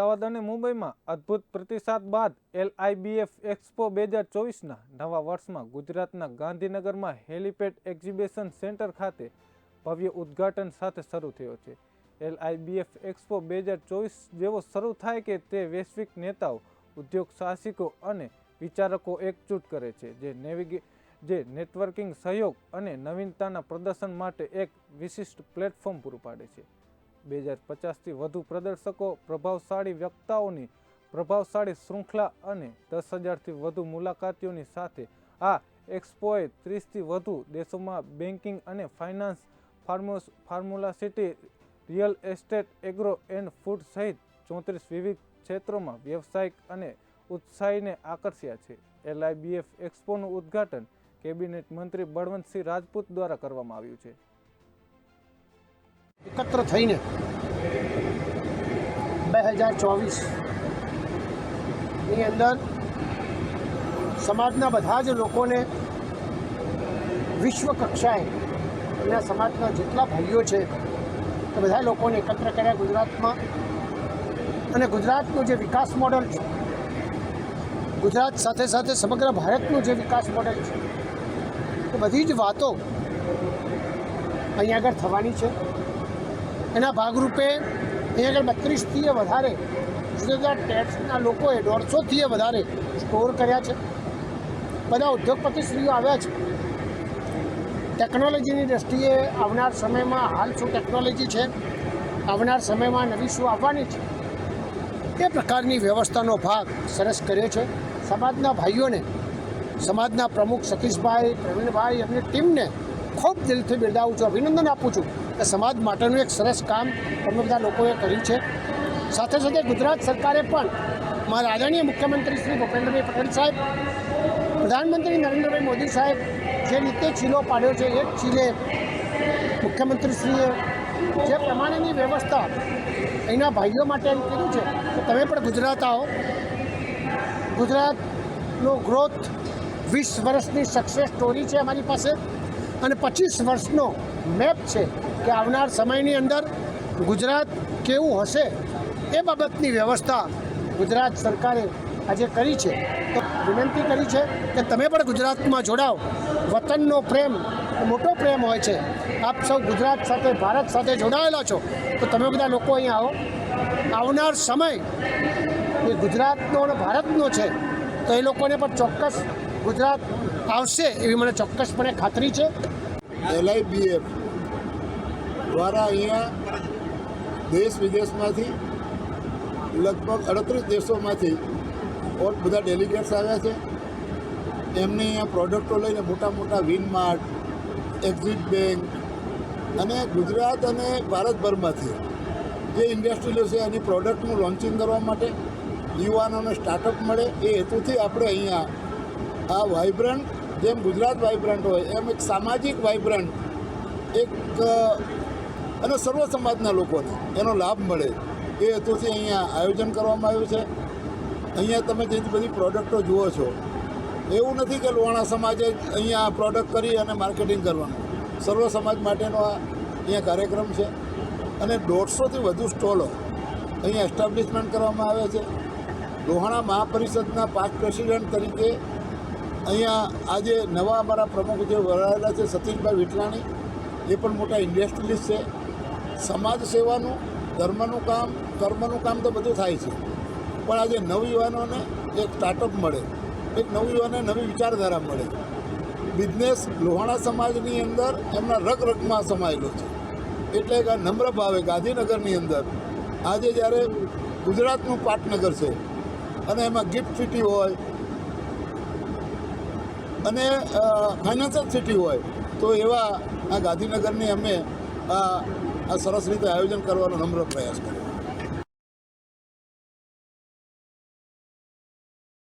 અમદાવાદ અને મુંબઈમાં અદ્ભુત પ્રતિસાદ બાદ એલઆઈબીએફ એક્સપો બે હજાર ચોવીસના નવા વર્ષમાં ગુજરાતના ગાંધીનગરમાં હેલિપેડ એક્ઝિબિશન સેન્ટર ખાતે ભવ્ય ઉદ્ઘાટન સાથે શરૂ થયો છે. એલઆઈબીએફ એક્સપો બે હજાર ચોવીસ જેવો શરૂ થાય કે તે વૈશ્વિક નેતાઓ, ઉદ્યોગ સાહસિકો અને વિચારકો એકજૂટ કરે છે, જે નેવિગે, જે નેટવર્કિંગ સહયોગ અને નવીનતાના પ્રદર્શન માટે એક વિશિષ્ટ પ્લેટફોર્મ પૂરું પાડે છે. બે હજાર પચાસથી વધુ પ્રદર્શકો પ્રભાવશાળી વક્તાઓની પ્રભાવશાળી શૃંખલા અને દસ હજારથી વધુ મુલાકાતીઓની સાથે આ એક્સપોએ ત્રીસથી વધુ દેશોમાં બેન્કિંગ અને finance ફાર્મોસ formula city, real estate, agro and food સહિત ચોત્રીસ વિવિધ ક્ષેત્રોમાં વ્યવસાયિક અને ઉત્સાહીને આકર્ષ્યા છે. એલઆઈબીએફ એક્સપોનું ઉદ્ઘાટન કેબિનેટ મંત્રી બળવંતસિંહ રાજપૂત દ્વારા કરવામાં આવ્યું છે. એકત્ર થઈને બે હજાર ચોવીસની અંદર સમાજના બધા જ લોકોને વિશ્વ કક્ષાએ એના સમાજના જેટલા ભાઈઓ છે એ બધા લોકોને એકત્ર કર્યા ગુજરાતમાં. અને ગુજરાતનું જે વિકાસ મોડલ છે, ગુજરાત સાથે સાથે સમગ્ર ભારતનું જે વિકાસ મોડલ છે, એ બધી જ વાતો અહીંયા આગળ થવાની છે. એના ભાગરૂપે અહીંયા આગળ બત્રીસથી વધારે જુદા જુદા ટેક્સના લોકોએ દોઢસોથી વધારે સ્ટોર કર્યા છે. બધા ઉદ્યોગપતિશ્રીઓ આવ્યા છે. ટેકનોલોજીની દ્રષ્ટિએ આવનાર સમયમાં હાલ શું ટેકનોલોજી છે? આવનાર સમયમાં નવી શું આવવાની છે? એ પ્રકારની વ્યવસ્થાનો ભાગ સરસ કર્યો છે. સમાજના ભાઈઓને, સમાજના પ્રમુખ સતીશભાઈ પ્રવીણભાઈ એમની ટીમને ખૂબ દિલથી બિરદાવું છું, અભિનંદન આપું છું. કે સમાજ માટેનું એક સરસ કામ અમે બધા લોકોએ કર્યું છે. સાથે સાથે ગુજરાત સરકારે પણ મારા આદરણીય મુખ્યમંત્રી શ્રી ભૂપેન્દ્રભાઈ પટેલ સાહેબ, પ્રધાનમંત્રી નરેન્દ્રભાઈ મોદી સાહેબ જે રીતે ચીલો પાડ્યો છે, એ ચીલે મુખ્યમંત્રીશ્રીએ જે પ્રમાણેની વ્યવસ્થા એના ભાઈઓ માટે એમ કીધું છે, કે તમે પણ ગુજરાત આવો. ગુજરાતનો ગ્રોથ વીસ વર્ષની સક્સેસ સ્ટોરી છે અમારી પાસે અને પચીસ વર્ષનો મેપ છે. કે આવનાર સમયની અંદર ગુજરાત કેવું હશે એ બાબતની વ્યવસ્થા ગુજરાત સરકારે આજે કરી છે. તો વિનંતી કરી છે કે તમે પણ ગુજરાતમાં જોડાઓ. વતનનો પ્રેમ, મોટો પ્રેમ હોય છે. આપ સૌ ગુજરાત સાથે, ભારત સાથે જોડાયેલા છો. તો તમે બધા લોકો અહીંયા આવો. આવનાર સમય એ ગુજરાતનો અને ભારતનો છે. તો એ લોકોને પણ ચોક્કસ ગુજરાત આવશે એવી મને ચોક્કસપણે ખાતરી છે. એલઆઈબીએફ દ્વારા અહીંયા દેશ વિદેશમાંથી લગભગ અડત્રીસ દેશોમાંથી બધા ડેલિગેટ્સ આવ્યા છે. એમની અહીંયા પ્રોડક્ટો લઈને મોટા મોટા વિનમાર્ટ એક્ઝિટ બેંક અને ગુજરાત અને ભારતભરમાંથી જે ઇન્ડસ્ટ્રીઓ છે એની પ્રોડક્ટનું લોન્ચિંગ કરવા માટે યુવાનોને સ્ટાર્ટઅપ મળે એ હેતુથી આપણે અહીંયા આ વાઇબ્રન્ટ જેમ ગુજરાત વાઇબ્રન્ટ હોય, એમ એક સામાજિક વાઇબ્રન્ટ એક અને સર્વ સમાજના લોકોને એનો લાભ મળે. એ હેતુથી અહીંયા આયોજન કરવામાં આવ્યું છે. અહીંયા તમે જે બધી પ્રોડક્ટો જુઓ છો, એવું નથી કે લોહાણા સમાજે અહીંયા પ્રોડક્ટ કરી અને માર્કેટિંગ કરવાનું. સર્વ સમાજ માટેનો આ અહીંયા કાર્યક્રમ છે. અને દોઢસોથી વધુ સ્ટોલો અહીંયા એસ્ટાબ્લિશમેન્ટ કરવામાં આવે છે. લોહાણા મહાપરિષદના પાંચ પ્રેસિડેન્ટ તરીકે અહીંયા આજે નવા અમારા પ્રમુખ જે વરાયેલા છે, સતીશભાઈ વિટલાણી એ પણ મોટા ઇન્ડસ્ટ્રીલિસ્ટ છે. સમાજ સેવાનું, ધર્મનું કામ, કર્મનું કામ તો બધું થાય છે. પણ આજે નવયુવાનોને એક સ્ટાર્ટઅપ મળે, એક નવયુવાને નવી વિચારધારા મળે. બિઝનેસ લોહાણા સમાજની અંદર એમના રગ રગમાં સમાયેલો છે. એટલે કે નમ્ર ભાવે ગાંધીનગરની અંદર, આજે જ્યારે ગુજરાતનું પાટનગર છે, અને એમાં ગિફ્ટ સિટી હોય, અને ફાઇનાન્શિયલ સિટી હોય, તો એવા આ ગાંધીનગરની અમે આ સરસ રીતે આયોજન કરવાનો નમ્ર પ્રયાસ કર્યો.